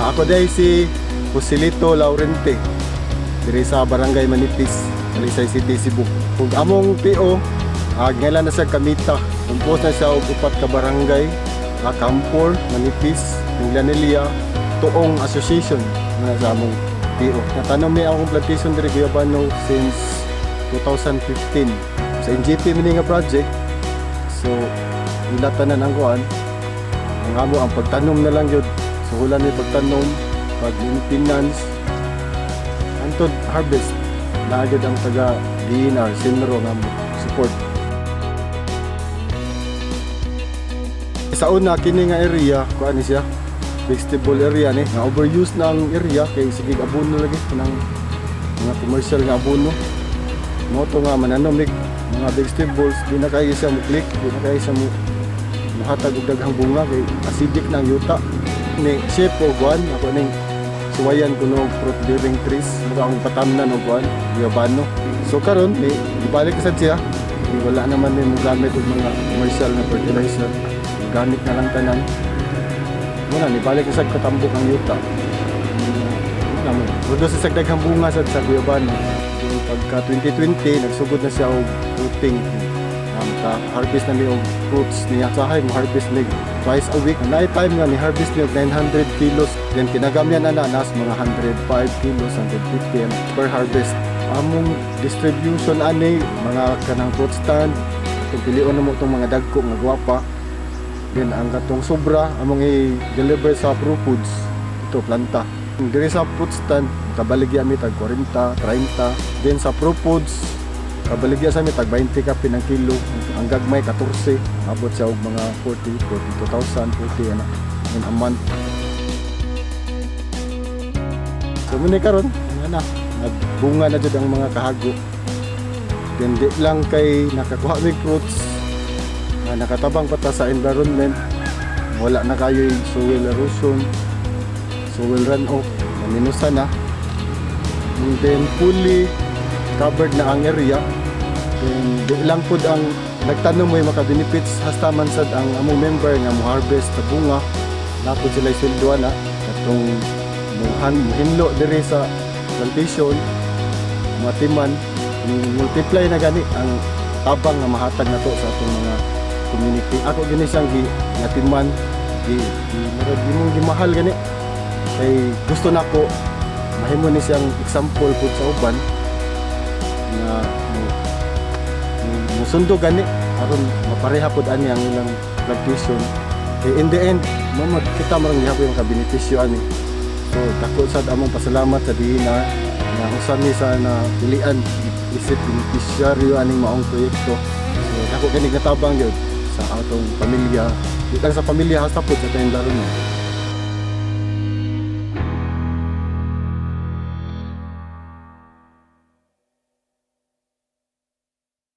Ah, ako dahil si Joselito Laurente diri sa Barangay Manipis, Alisay City, Cebu. Kung among PO, ah, ngayon na sa Kamita. Compose na siya og upat ka barangay, ah, Kampor, Manipis, Inglanelia, Tuong Association na sa among PO. Natanom ni akong plantation diri Guyabano since 2015 sa NGP mini project. So, ilatan na nang kuan. Ang amo ang pagtanom na lang yun. Wala ni pagtanom, pag maintenance, antod harvest. Naagad ang taga DNR, Sinro nga support. Sa una, kini nga area, kuan ni siya, vegetable area ni, nga overuse na area, kay sige abono lagi, kanang mga commercial nga abono. Mo nga mananom ni mga vegetables, di na kayo siya mo click, di na kayo siya mo muhatag daghang bunga kay acidic na yuta. Ni chef o guan, ako ning suwayan ko no fruit bearing trees, mura akong patamnan og guan, yabano. So karon ni ibalik sad siya. Di wala naman ni gamit og mga commercial na fertilizer. Organic na lang tanan. Muna ni balik sad katambok ang yuta. Naman, produce sa daghang bunga sad sa guyabano. Yung pagka 2020 nagsugod na siya og fruiting harvest na og fruits niya sa hay mo harvest ni twice a week. Na time nga ni harvest ni og 900 kilos. Then kinagamyan na na nas mga 105 kilos 150 and per harvest. Among distribution ani mga kanang fruit stand kung pilion na mo itong mga dagko nga gwapa then ang katong sobra among i-deliver sa Pro Foods ito planta. Diri sa fruit stand kabaligya mi tag 40, 30 then sa Pro Foods kabaligya sa mi tag 20 ka pinang kilo ang gagmay 14 abot siya og mga 40 42,000 40 ana in a month. So muna karon nga na? Nagbunga na jud ang mga kahago. Then di lang kay nakakuha mig fruits. Na nakatabang pata sa environment. Wala na kayo soil erosion. Soil runoff. Naminusa na. And then fully covered na ang area then di lang pud ang nagtanong mo yung maka benefits hasta man sad ang among member nga mo harvest sa bunga napod sila silduan na katong muhan hinlo diri sa plantation matiman multiply na gani ang tabang nga mahatag na to sa atong mga community. Ako gini siyang gi natiman di di murag di mong gimahal gani. Kay gusto nako mahimo ni siyang example pud sa uban mo- musundo gani aron mapareha pud ani ang ilang plantation kay in the end mo magkita mo ring gihapon ka benepisyo ani. So dako sad among pasalamat sa DNR nga usa mi sa na pilian isip beneficiaryo aning maong proyekto. So dako gani katabang gyud sa atong pamilya. Di sa pamilya hasta pud sa tayong laro